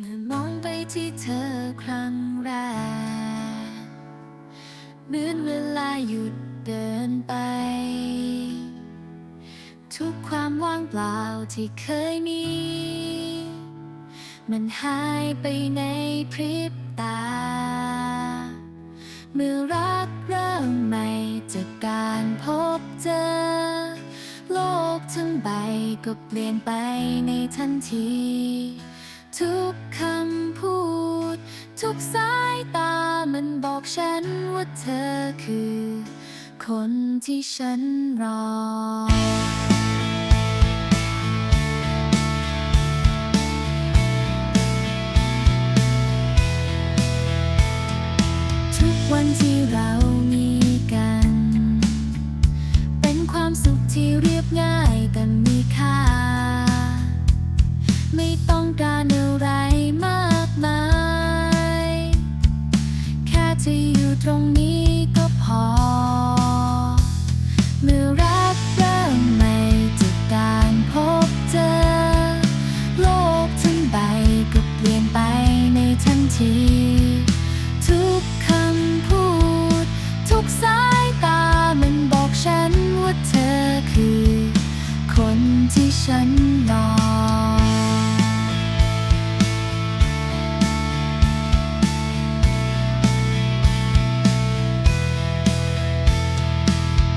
เมื่อมองไปที่เธอครั้งแรกเหมือนเวลาหยุดเดินไป ทุกความว่างเปล่าที่เคยมี มันหายไปในพริบตา เมื่อรักเริ่มใหม่จากการพบเจอ โลกทั้งใบก็เปลี่ยนไปในทันที ทุกสายตามันบอกฉันว่าเธอคือ คนที่ฉันรอทุกวันที่เรา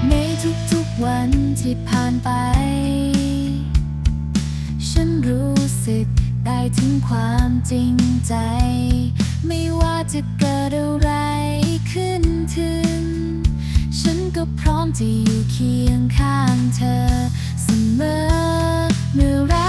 ในทุกๆวันที่ผ่านไป ฉันรู้สึกได้ถึงความจริงใจ ไม่ว่าจะเกิดอะไรขึ้นถึง ฉันก็พร้อมจะอยู่เคียงข้างเธอเสมอเมื่อรักเริ่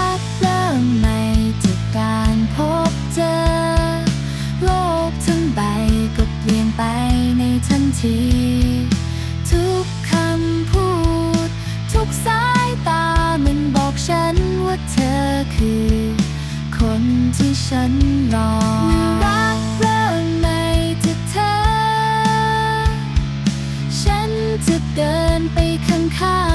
ที่ฉันรอรักเริ่มใหม่จากเธอ ฉันจะเดินไปข้างๆ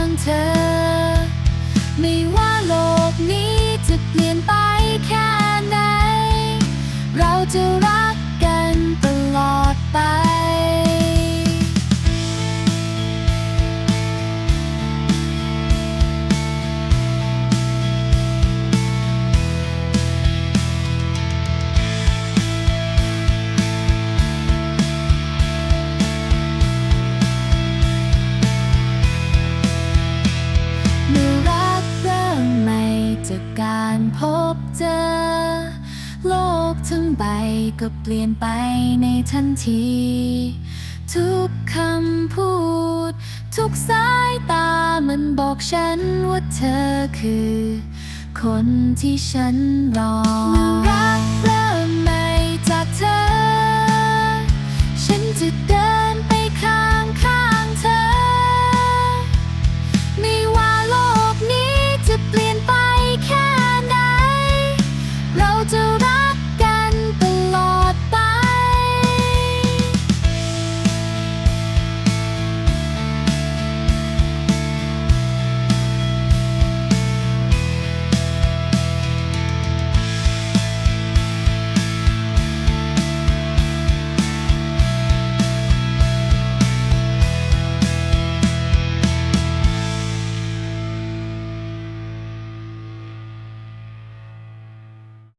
จากการพบเจอ โลกทั้งใบก็เปลี่ยนไปในทันที ทุกคำพูด ทุกสายตามันบอกฉันว่าเธอคือ คนที่ฉันรอเมื่อรักเริ่มใหม่จากเธอ about